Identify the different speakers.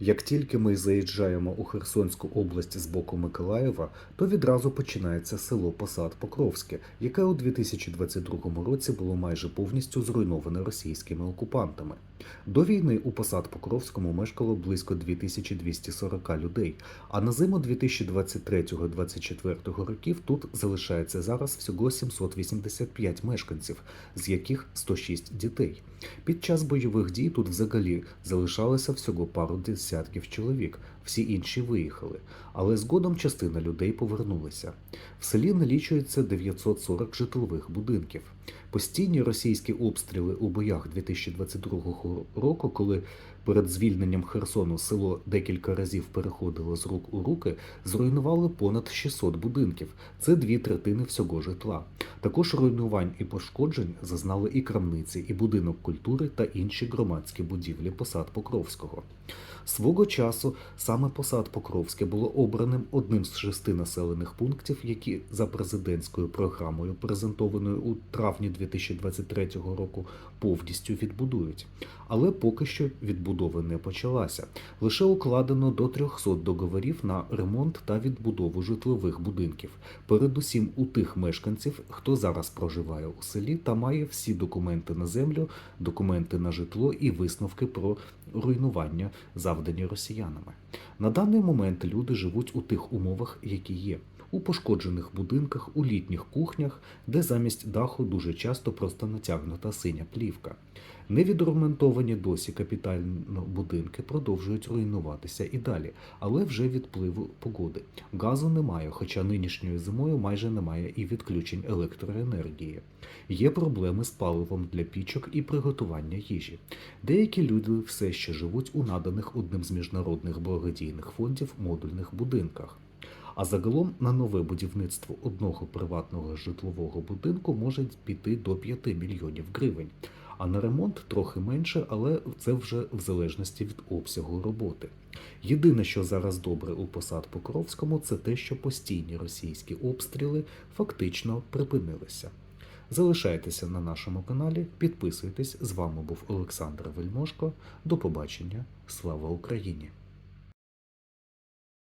Speaker 1: Як тільки ми заїжджаємо у Херсонську область з боку Миколаєва, то відразу починається село Посад Покровське, яке у 2022 році було майже повністю зруйноване російськими окупантами. До війни у Посад Покровському мешкало близько 2240 людей, а на зиму 2023-2024 років тут залишається зараз всього 785 мешканців, з яких 106 дітей. Під час бойових дій тут взагалі залишалося всього пару десятків чоловік, всі інші виїхали, але згодом частина людей повернулися. В селі налічується 940 житлових будинків. Постійні російські обстріли у боях 2022 року, коли перед звільненням Херсону село декілька разів переходило з рук у руки, зруйнували понад 600 будинків. Це дві третини всього житла. Також руйнувань і пошкоджень зазнали і крамниці, і будинок культури та інші громадські будівлі посад Покровського. Свого часу саме посад Покровське було обраним одним з шести населених пунктів, які за президентською програмою, презентованою у травні 2023 року, повністю відбудують. Але поки що відбудова не почалася. Лише укладено до 300 договорів на ремонт та відбудову житлових будинків, передусім у тих мешканців, хто зараз проживає у селі та має всі документи на землю, документи на житло і висновки про руйнування, завдані росіянами. На даний момент люди живуть у тих умовах, які є. У пошкоджених будинках, у літніх кухнях, де замість даху дуже часто просто натягнута синя плівка. Невідремонтовані досі капітально будинки продовжують руйнуватися і далі, але вже від впливу погоди. Газу немає, хоча нинішньою зимою майже немає і відключень електроенергії. Є проблеми з паливом для пічок і приготування їжі. Деякі люди все ще живуть у наданих одним з міжнародних благодійних фондів модульних будинках. А загалом на нове будівництво одного приватного житлового будинку може піти до 5 мільйонів гривень. А на ремонт трохи менше, але це вже в залежності від обсягу роботи. Єдине, що зараз добре у посад Покровському, це те, що постійні російські обстріли фактично припинилися. Залишайтеся на нашому каналі, підписуйтесь. З вами був Олександр Вельмошко. До побачення. Слава Україні!